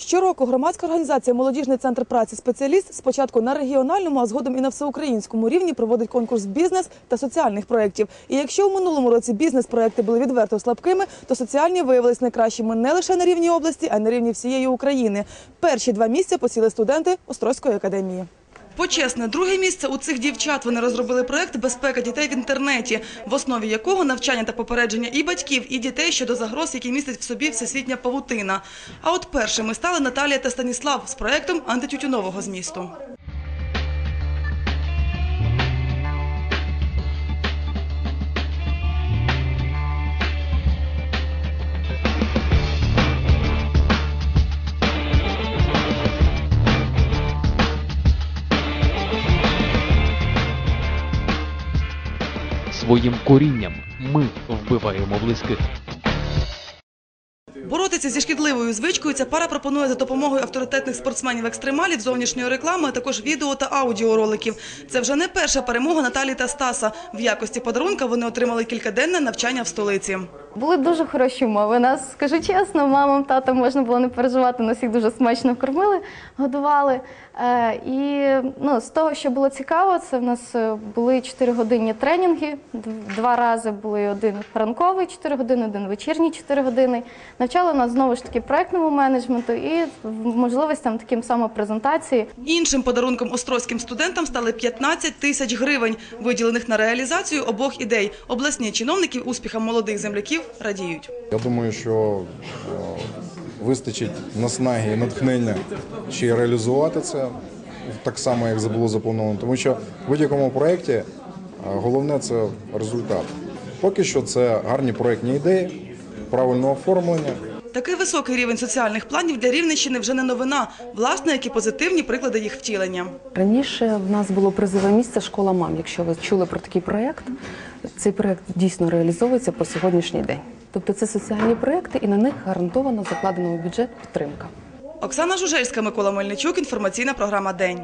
Щороку громадська організація Молодіжний центр праці спеціаліст спочатку на регіональному, а згодом і на всеукраїнському рівні проводить конкурс бізнес та соціальних проєктів. І якщо у минулому році бізнес-проєкти були відверто слабкими, то соціальні виявились найкращими не лише на рівні області, а й на рівні всієї України. Перші два місця посіли студенти Острозької академії. Почесне друге місце у цих дівчат вони розробили проект Безпека дітей в інтернеті, в основі якого навчання та попередження і батьків, і дітей щодо загроз, які містять в собі всесвітня павутина. А от першими стали Наталія та Станіслав з проектом антитютюнового змісту. Своїм корінням ми вбиваємо близьких. Боротися зі шкідливою звичкою ця пара пропонує за допомогою авторитетних спортсменів-екстремалів, зовнішньої реклами, а також відео та аудіороликів. Це вже не перша перемога Наталі та Стаса. В якості подарунка вони отримали кількаденне навчання в столиці. Були дуже хороші умови. Нас, скажу чесно, мамам, татам можна було не переживати, нас їх дуже смачно кормили, годували. Е, і ну, з того, що було цікаво, це в нас е, були 4 годинні тренінги. Два рази були один ранковий 4 години, один вечірній 4 години. Навчали нас знову ж таки проектному менеджменту і можливостям таким самопрезентації. Іншим подарунком острозьким студентам стали 15 тисяч гривень, виділених на реалізацію обох ідей. Обласні чиновники успіхам молодих земляків радіють. Я думаю, що е, вистачить наснаги і натхнення ще й реалізувати це так само, як це було заплановано. Тому що в будь-якому проєкті е, головне це результат. Поки що це гарні проєктні ідеї, правильне оформлення. Такий високий рівень соціальних планів для Рівненщини вже не новина. Власне, які позитивні приклади їх втілення. Раніше в нас було призове місце школа мам. Якщо ви чули про такий проєкт, цей проєкт дійсно реалізовується по сьогоднішній день. Тобто це соціальні проєкти, і на них гарантовано закладено у бюджет підтримка. Оксана Жужельська, Микола Мельничук. Інформаційна програма День.